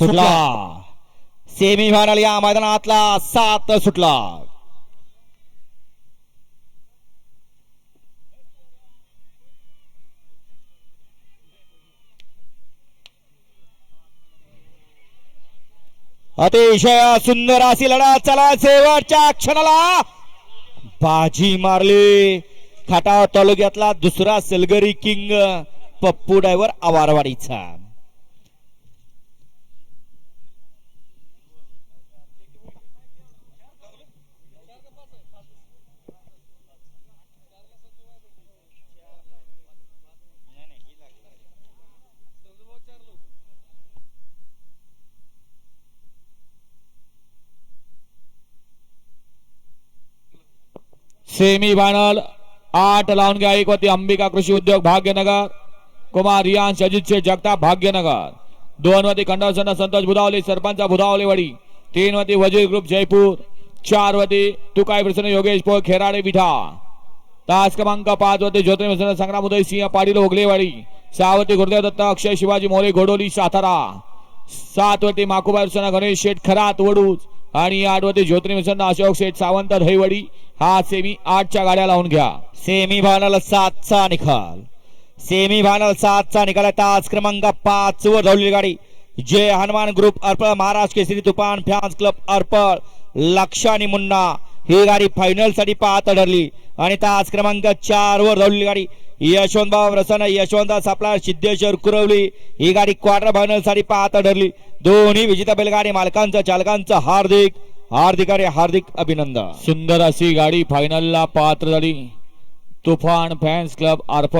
सुटला. Semi final या मैदानातला सात सुटला. अतिशय सुंदर अशी लढत चला शेवटच्या क्षणाला. बाजी मारली. खटाव तालुक्यातला दुसरा सलगरी किंग पप्पू ड्रायव्हर आवारवाडीचा. सेमी फायनल आठ लावून घ्या. एक वरती अंबिका कृषी उद्योग भाग्यनगर. कुमार रियांश अजितशे जगताप भाग्यनगर. दोन वरती खंडोसन संतोष बुधावले सरपंच बुधावलेवाडी तीन वरती वजीर ग्रुप जयपूर. चार वरती प्रसन्न योगेश पोळ खेराडे विठा. तास क्रमांक पाच वरती प्रसन्न संग्राम उदय सिंह पाटील ओगलेवाडी सहा वरती गुरुदेव दत्त अक्षय शिवाजी मोरे घोडोली सातारा. सात वरती माकुबाई प्रसन्न गणेश शेठ खरात वडूज. आणि आठवते वरती ज्योतिर्मिशन अशोक शेठ सावंत दहीवडी हा सेमी आठच्या गाड्या लावून घ्या. सेमी फायनल सातचा निकाल. सेमी फायनल सातचा निकाल आहे. तास क्रमांक पाच वर धावलेली गाडी. जय हनुमान ग्रुप अर्पळ महाराष्ट्र केसरी तुफान फॅन्स क्लब अर्पळ लक्ष मुन्ना. ही गाडी फायनलसाठी पाहत ठरली आणि तास क्रमांक चार वर धावलेली गाडी. यशवंतराव रसन यशवंतदास आपला सिद्धेश्वर कुरवली. ही गाडी क्वार्टर फायनलसाठी पाहत ठरली दोन्ही विजेता बैलगाडी मालकांचं चालकांचं हार्दिक हार्दिक आणि हार्दिक अभिनंदन. सुंदर अशी गाडी फायनलला पात्र झाली. तुफान फॅन्स क्लब आरफ